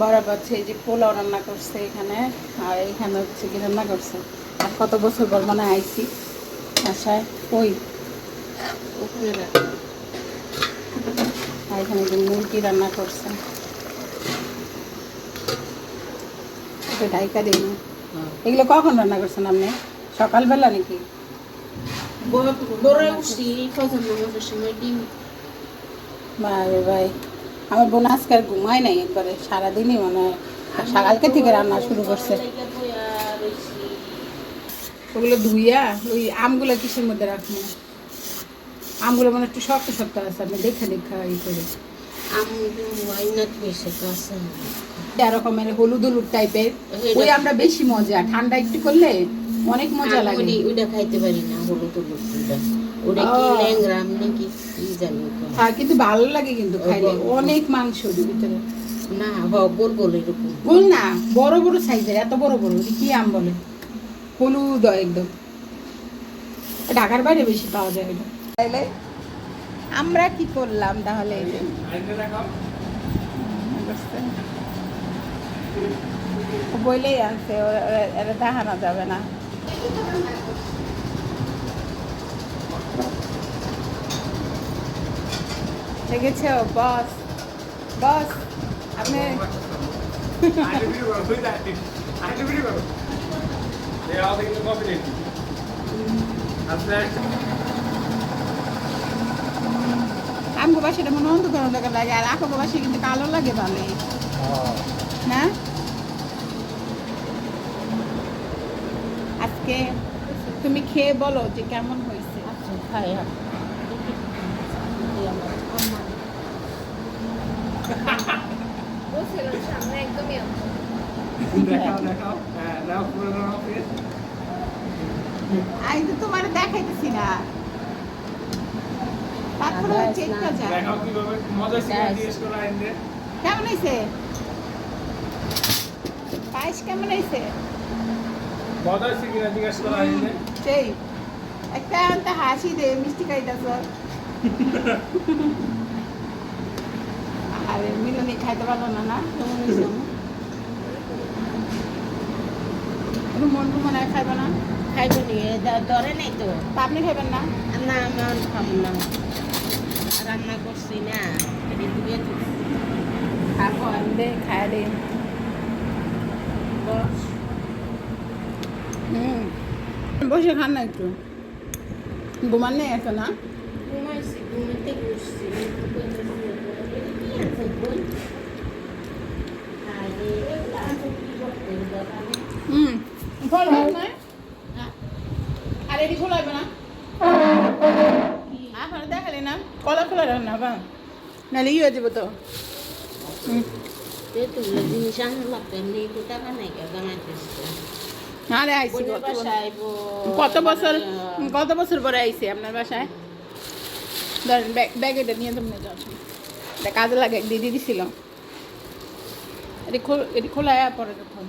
বড় বাচ্চা এই যে পোলাও রান্না করছে এখানে আর এখানে হচ্ছে কি রান্না করছে? আর কত বছর পর মানে আইসি আশায় ওই আর এখানে যে মুরগি রান্না করছে। ঢাইকা দিই এগুলো কখন রান্না করছেন আপনি? সকালবেলা নাকি? বড় উঠছি ফজর নামাজের সময় ডিম। বারে ভাই। আমার বোন আজকে আর ঘুমায় নাই একবারে সারাদিনই মানে হয় সকালকে থেকে রান্না শুরু করছে। ওগুলো ধুইয়া ওই আমগুলো কিসের মধ্যে রাখব? আমগুলো মানে একটু শক্ত শক্ত আছে আমি দেখে দেখা ই করে। হলুদ হলুদ টাইপের ওই আমরা বেশি মজা ঠান্ডা একটু করলে অনেক মজা লাগে। ওইটা খাইতে পারি না হলুদ হলুদ ওটা কি ও। ল্যাংরাম নাকি কি জানি হ্যাঁ কিন্তু ভালো লাগে কিন্তু খাইলে। ও, ও, ও। অনেক মাংস ভিতরে। না হ গোল গোল এরকম। গোল না বড় বড় সাইজের এত বড় বড় কি আম বলে? হলুদ একদম। ঢাকার বাইরে বেশি পাওয়া যায় এটা। তাইলে আমরা কি করলাম তাহলে? বইলেই আনছে ওরা- দেখানো যাবে না। দেখেছ বস। বস আপনি আমগো বাসাটা মনে অন্ধকার অন্ধকার লাগে আর আকো বাসা কিন্তু কালো লাগে ভালোই। না? আজকে তুমি খেয়ে বলো যে কেমন হয়েছে। আচ্ছা খাই দেখাও দেখাও। হ্যাঁ নাও পুরো নাও আমি তো তোমার দেখাইতেছি না। তারপরে যা। দেখাও কীভাবে মজা ছিল জিজ্ঞেস করো আইনদে কেমন হয়েছে পায়েস কেমন হয়েছে মজা কিনা জিজ্ঞেস করো আইনদে সেই। একটা হাসি দে মিষ্টি খাইতেছ। খাইতে পারল না না? মন মনে হয় খাইবে না? খাইব নি ধরে নাই তো। আপনি খাইবেন না? না আমার খাব না। রান্না করছি না খাব দে খাই দে। বস। খান না একটু। ঘুমান নেই এখন? না ঘুমাইছি ঘুমাইতে বসছি হুম। ফল না আর এটি খোলাইবে না? আপনারা দেখালে না। কলা খোলা রান্না বা নাহলে ই হয়ে যাব তো। কত বছর- কত বছর পরে আইসি আপনার বাসায়? ধরেন ব্যাগ ব্যাগ এটা নিয়ে তুমি যাও এটা কাজে লাগে দিদি দিছিল এটি খোল এটি খোলা পরে যখন।